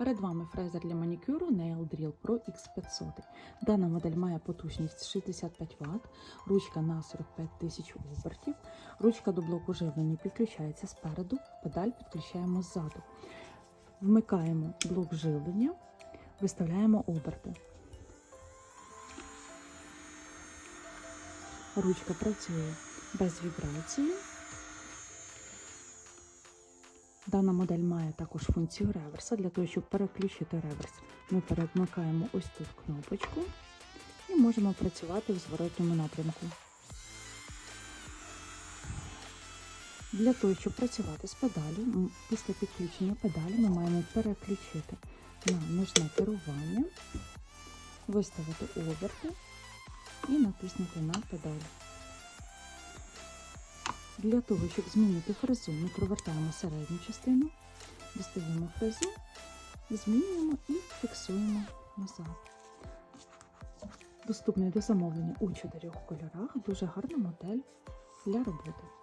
Перед вами фрезер для манікюру Nail Drill Pro X500. Дана модель має потужність 65 Вт, ручка на 45 тисяч обертів, ручка до блоку живлення підключається спереду, педаль підключаємо ззаду. Вмикаємо блок живлення, виставляємо оберти. Ручка працює без вібрації. Дана модель має також функцію реверса. Для того, щоб переключити реверс, ми перемикаємо ось тут кнопочку і можемо працювати в зворотньому напрямку. Для того, щоб працювати з педалю, після підключення педалі ми маємо переключити на ножне керування, виставити оберти і натиснути на педаль. Для того, щоб змінити фрезу, ми провертаємо середню частину, дістаємо фрезу, змінюємо і фіксуємо назад. Доступний до замовлення у чотирьох кольорах. Дуже гарна модель для роботи.